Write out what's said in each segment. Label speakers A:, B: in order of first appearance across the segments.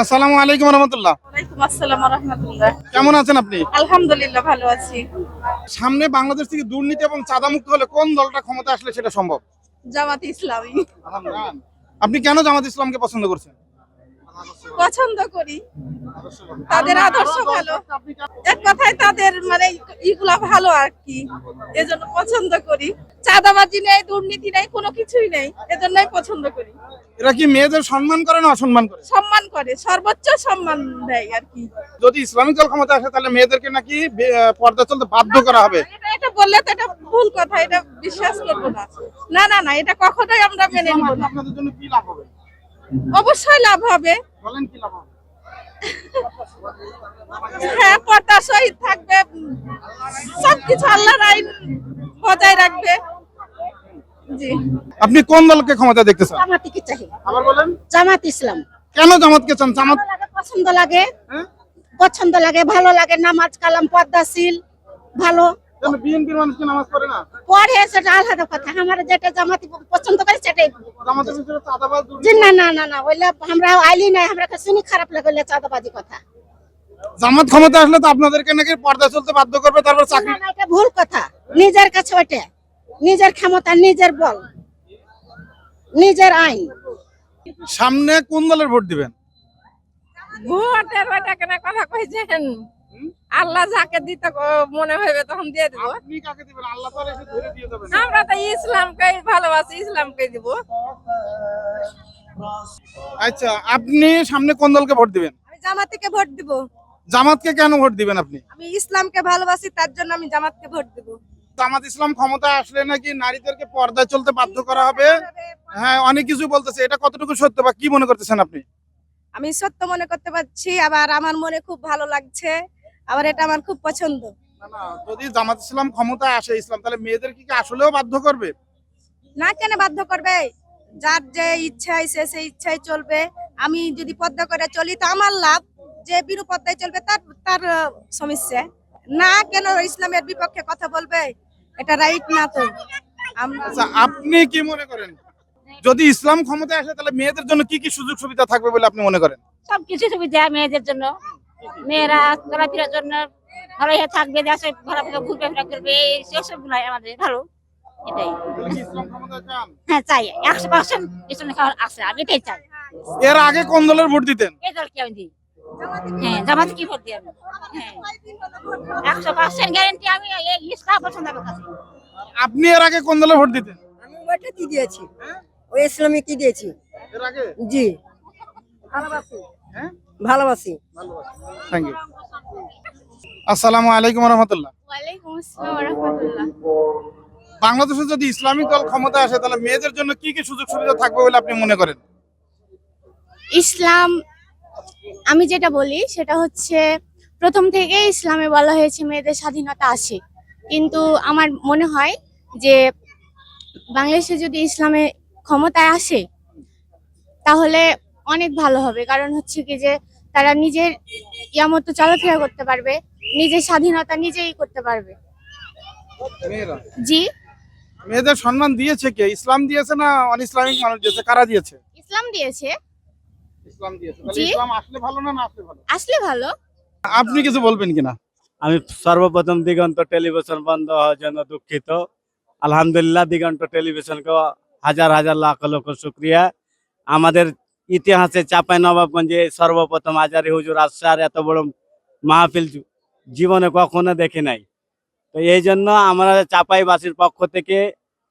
A: আসসালামু আলাইকুম রহমতুল্লাহ।
B: আসসালাম রহমতুল্লাহ।
A: কেমন আছেন আপনি?
B: আলহামদুলিল্লাহ ভালো আছি।
A: সামনে বাংলাদেশ থেকে দুর্নীতি এবং চাঁদা মুক্ত হলে কোন দলটা ক্ষমতা আসলে সেটা সম্ভব?
B: জামাত ইসলামী।
A: আপনি কেন জামাত ইসলামকে পছন্দ করছেন?
B: পছন্দ করি। তাদের আদর্শ ভালো। এক কথায় তাদের মানে ইগুলা ভালো আর কি। এজন্য পছন্দ করি। চাঁদাবাজি নেই দুর্নীতি নেই কোনো কিছুই নেই। এজন্যই পছন্দ করি।
A: এরা কি মেয়েদের সম্মান করে না অসম্মান করে?
B: সম্মান করে সর্বোচ্চ সম্মান দেয় আর কি।
A: যদি ইসলামিক দল ক্ষমতা আসে তাহলে মেয়েদেরকে নাকি পর্দা চলতে বাধ্য করা হবে?
B: এটা বললে তো এটা ভুল কথা এটা বিশ্বাস করব না। না না না এটা কখনোই আমরা মেনে নিব না।
A: আপনাদের জন্য কি লাভ হবে?
B: অবশ্যই লাভ হবে।
A: বলেন কি লাভ হবে?
B: হ্যাঁ শহীদ থাকবে। সবকিছু আল্লাহর আইন বজায় রাখবে।
A: আপনি কোন দলকে ক্ষমতা দেখতে চান?
C: জামাতিকে চাই?
A: আবার বলেন।
C: জামাত ইসলাম।
A: কেন জামাতকে চান? জামাত
C: পছন্দ লাগে?
A: হ্যাঁ?
C: পছন্দ লাগে ভালো লাগে নামাজ কালাম পদ্মাশীল ভালো।
A: বিএনপির মানুষ নামাজ পড়ে না?
C: পরে সেটা আলাদা কথা। আমার যেটা জামাতি পছন্দ করে সেটাই না না না না ওইলে আমরা আইলি নাই আমরা শুনি খারাপ লাগে চাঁদাবাজি কথা।
A: জামাত ক্ষমতা আসলে তো আপনাদেরকে নাকি পর্দা চলতে বাধ্য করবে তারপর চাকরি
C: না, না, এটা ভুল কথা। নিজের কাছে ওইটা। নিজের ক্ষমতা নিজের বল। নিজের আইন।
A: সামনে কোন দলের ভোট দিবেন?
B: ভোটের ওইটা কেন কথা কইছেন? আল্লাহ যাকে দিতে মনে হবে তখন দিয়ে দিব।
A: আপনি কাকে দিবেন? আল্লাহ তাআলা এসে ধরে দিয়ে দেবেন
B: আমরা তো ইসলামকে ভালোবাসি ইসলামকে দিব।
A: আচ্ছা আপনি সামনে কোন দলকে ভোট দিবেন?
B: আমি জামাতকে ভোট দিব।
A: জামাতকে কেন ভোট দিবেন আপনি?
B: আমি ইসলামকে ভালোবাসি তার জন্য আমি জামাতকে ভোট দিব।
A: জামাত ইসলাম ক্ষমতায় আসলে নাকি নারীদেরকে পর্দায় চলতে বাধ্য করা হবে? হ্যাঁ অনেক কিছু বলতেছে। এটা কতটুকু সত্য বা কি মনে করতেছেন আপনি?
B: আমি সত্য মনে করতে পারছি আবার আমার মনে খুব ভালো লাগছে। আবার এটা আমার খুব পছন্দ।
A: না, না, যদি জামাত ইসলাম ক্ষমতায় আসে ইসলাম তাহলে মেয়েদের কি কি আসলেও বাধ্য করবে?
B: না কেন বাধ্য করবে? যার যে ইচ্ছাই সে সেই ইচ্ছাই চলবে। আমি যদি পদ্মা করে চলি তো আমার লাভ যে বিরু পদ্মায় চলবে তার তার সমস্যা। না কেন ইসলামের বিপক্ষে কথা বলবে? এটা রাইট না তো।
A: আচ্ছা আপনি কি মনে করেন? যদি ইসলাম ক্ষমতায় আসে তাহলে মেয়েদের জন্য কি কি সুযোগ সুবিধা থাকবে বলে আপনি মনে করেন?
D: সবকিছু সুবিধা মেয়েদের জন্য। মেয়েরা চলাফেরার জন্য ভালো হয়ে থাকবে দেশে ঘোরাফেরা ঘুরবে ফেরা করবে এই সেসব গুলাই আমাদের ভালো এটাই। হ্যাঁ চাই একশো পার্সেন্ট পিছনে খাওয়ার আছে আমি এটাই চাই।
A: এর আগে কোন দলের ভোট দিতেন?
D: এই আমি দিই। হ্যাঁ জামাতে কি ভোট দিই আমি? হ্যাঁ একশো পার্সেন্ট গ্যারেন্টি আমি ইসলাম পছন্দ করতেছি
A: আপনি এর আগে কোন দলের ভোট দিতেন?
E: আমি কি দিয়েছি? ওই ইসলামী কি দিয়েছি?
A: এর আগে?
E: জি।
A: হ্যাঁ?
E: ভালোবাসি।
A: থ্যাংক ইউ আসসালামু আলাইকুম রহমতুল্লাহ। বাংলাদেশে যদি ইসলামিক দল ক্ষমতা আসে তাহলে মেয়েদের জন্য কি কি সুযোগ সুবিধা থাকবে বলে আপনি মনে করেন?
F: ইসলাম আমি যেটা বলি সেটা হচ্ছে প্রথম থেকে ইসলামে বলা হয়েছে মেয়েদের স্বাধীনতা আছে। কিন্তু আমার মনে হয় যে বাংলাদেশে যদি ইসলামে ক্ষমতায় আসে তাহলে অনেক ভালো হবে। কারণ হচ্ছে কি যে তারা নিজের ইয়ামতো চলাফেরা করতে পারবে নিজের স্বাধীনতা নিজেই করতে পারবে। জি?
A: মেয়েদের সম্মান দিয়েছে কে? ইসলাম দিয়েছে না অন ইসলামিক মানুষ দিয়েছে? কারা দিয়েছে?
F: ইসলাম দিয়েছে।
A: ইসলাম দিয়েছে। ইসলাম আসলে ভালো না না আসলে ভালো?
F: আসলে ভালো।
A: আপনি কিছু বলবেন কিনা?
G: আমি সর্বপ্রথম দিগন্ত টেলিভিশন বন্ধ হওয়ার জন্য দুঃখিত। আলহামদুলিল্লাহ দিগন্ত টেলিভিশনকে হাজার হাজার লাখ লক্ষ শুক্রিয়া। আমাদের ইতিহাসে চাপাই নবাবগঞ্জে সর্বপ্রথম আজারি হুজুর আসছে আর এত বড় মাহফিল জীবনে কখনো দেখে নাই। তো এই জন্য আমরা চাপাইবাসীর পক্ষ থেকে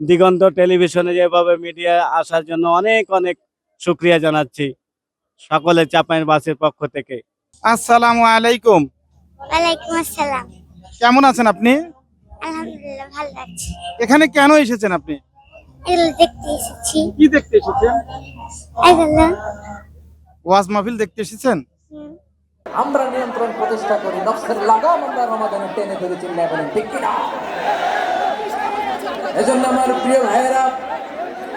G: দিগন্ত টেলিভিশনে যেভাবে মিডিয়া আসার জন্য অনেক অনেক শুক্রিয়া জানাচ্ছি সকলে চাপাইবাসীর পক্ষ থেকে।
A: আসসালামু আলাইকুম।
F: ওয়ালাইকুম আসসালাম।
A: কেমন আছেন আপনি?
F: আলহামদুলিল্লাহ ভালো লাগছে
A: এখানে কেন এসেছেন আপনি?
F: দেখতে এসেছি।
A: কি দেখতে এসেছেন? ওয়াজ মাহফিল দেখতে এসেছেন?
H: আমরা নিয়ন্ত্রণ প্রতিষ্ঠা করি নফসের লাগাম আমরা রমাদানে টেনে ধরে চিল্লায় বলেন ঠিক কিনা? এজন্য আমার প্রিয় ভাইয়েরা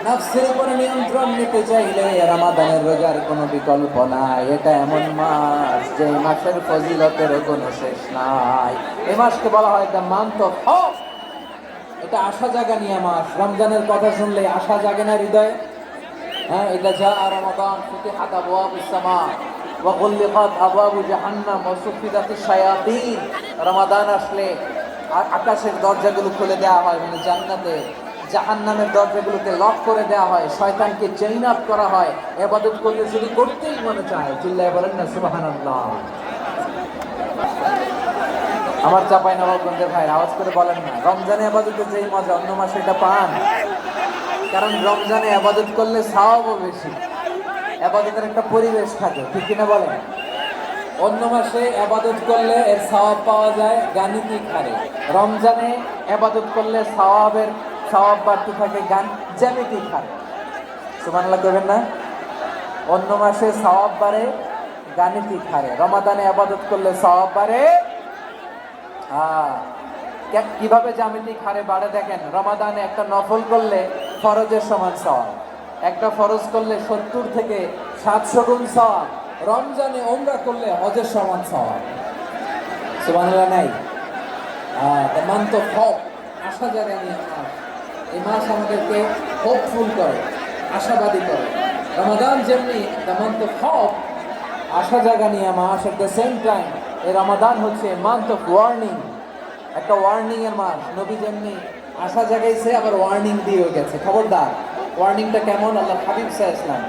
H: নফসের উপরে নিয়ন্ত্রণ নিতে চাইলে রমাদানের রোজার কোনো বিকল্প নাই। এটা এমন মাস যে মাসের ফজিলতের কোনো শেষ নাই। এই মাসকে বলা হয় দ্য মান্থ অফ এটা আশা জাগা নিয়ে মাস। রমজানের কথা শুনলে আশা জাগে না হৃদয়ে। হ্যাঁ এটা যা রমাদান ফুতিহাত আবওয়াবুস সামা وغلقت أبواب جهنم وسفدت الشياطين রমাদান আসলে আ- আকাশের দরজাগুলো খুলে দেওয়া হয় মানে জান্নাতে জাহান্নামের দরজাগুলোকে লক করে দেওয়া হয় শয়তানকে চেইন আপ করা হয় এবাদত করলে শুধু করতেই মনে চায় চিল্লায় বলেন না সুবহানাল্লাহ আমার চাপাই নবাবগঞ্জের ভাই আওয়াজ করে বলেন না রমজানে আবাদতে যেই মজা অন্য মাসে এটা পান কারণ রমজানে আবাদত করলে সাওয়াবও বেশি। আবাদতের একটা পরিবেশ থাকে, ঠিক কিনা বলেন? অন্য মাসে আবাদত করলে এর সওয়াব পাওয়া যায় গাণিতিক হারে। রমজানে আবাদত করলে সওয়াবের সওয়াব বাড়তে থাকে গান জ্যামিতিক হারে। সুবহানাল্লাহ করবেন না? অন্য মাসে সওয়াব বাড়ে গাণিতিক হারে। রমাদানে আবাদত করলে সওয়াব বাড়ে হ্যাঁ কীভাবে জ্যামিতিক হারে বাড়ে দেখেন? রমাদানে একটা নফল করলে ফরজের সমান সওয়াব। একটা ফরজ করলে সত্তর থেকে সাতশো গুণ সওয়াব। রমজানে ওমরা করলে হজের সমান সওয়াব। সুবহানাল্লাহ, নাই? দ্য মান্থ অফ আশা জাগানি মাস এই মাস আমাদেরকে হোপফুল করে, আশাবাদী করে। রমাদান যেমনি দ্য মান্থ অফ আশা জাগানি মাস এট দ্য সেম টাইম এই রমাদান হচ্ছে মান্থ অফ ওয়ার্নিং। একটা ওয়ার্নিং এর মাস। নবী যেমনি আশা জাগাইছে, আবার ওয়ার্নিং দিয়েও গেছে। খবরদার ওয়ার্নিংটা কেমন? আল্লাহ হাবিব সাহা ইসলাম।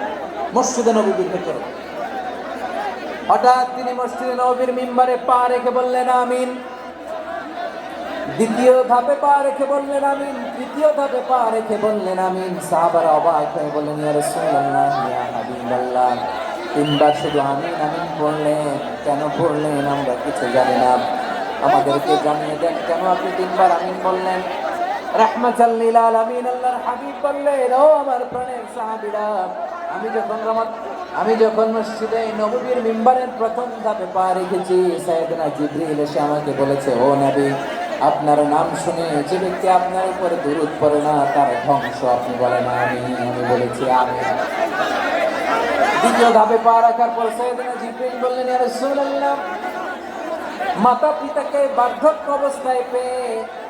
H: মসজিদে নবী করে হঠাৎ তিনি মসজিদে নবীর মিম্বারে পা রেখে বললেন, আমিন। দ্বিতীয় ধাপে পা রেখে বললেন, আমিন। তৃতীয় ধাপে পা রেখে বললেন, আমিন। সাহাবারা অবাক হয়ে বললেন, ইয়া রাসূলুল্লাহ, ইয়া হাবিবাল্লাহ। তিনবার শুধু আমিন আমিন পড়লেন কেন পড়লেন আমরা কিছু জানি না। আমাদেরকে জানিয়ে দেন, কেন আপনি তিনবার আমিন বললেন? রাহমাতাল লিল আলামিন, আল্লাহর হাবিব বললেন, ও আমার প্রাণের সাহাবীরা, আমি যখন রমাদ আমি যখন মসজিদে নববীর মিম্বারের প্রথম ধাপে পা রেখেছি, সাইয়েদনা জিবরিল এসে আমাকে বলেছে, ও নবী, আপনার নাম শুনে যে ব্যক্তি আপনার উপরে দূরত পড়ে না, তার ধ্বংস আপনি বলেন আমি আমি বলেছি আমি দ্বিতীয় ধাপে পা রাখার পর সাইয়েদনা জিবরিল বললেন, ইয়া রাসূলুল্লাহ মাতা পিতাকে বার্ধক্য অবস্থায় পেয়ে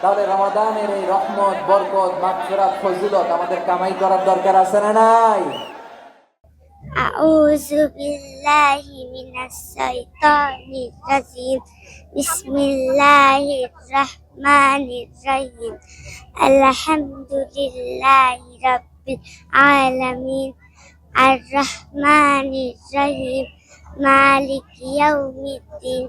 H: তাহলে রমাদানের এই রহমত বরকত মাগফিরাত ফজিলত আমাদের কামাই করার দরকার আছে না নাই
F: أعوذ بالله من الشيطان الرجيم بسم الله الرحمن الرحيم الحمد لله رب العالمين الرحمن الرحيم مالك يوم الدين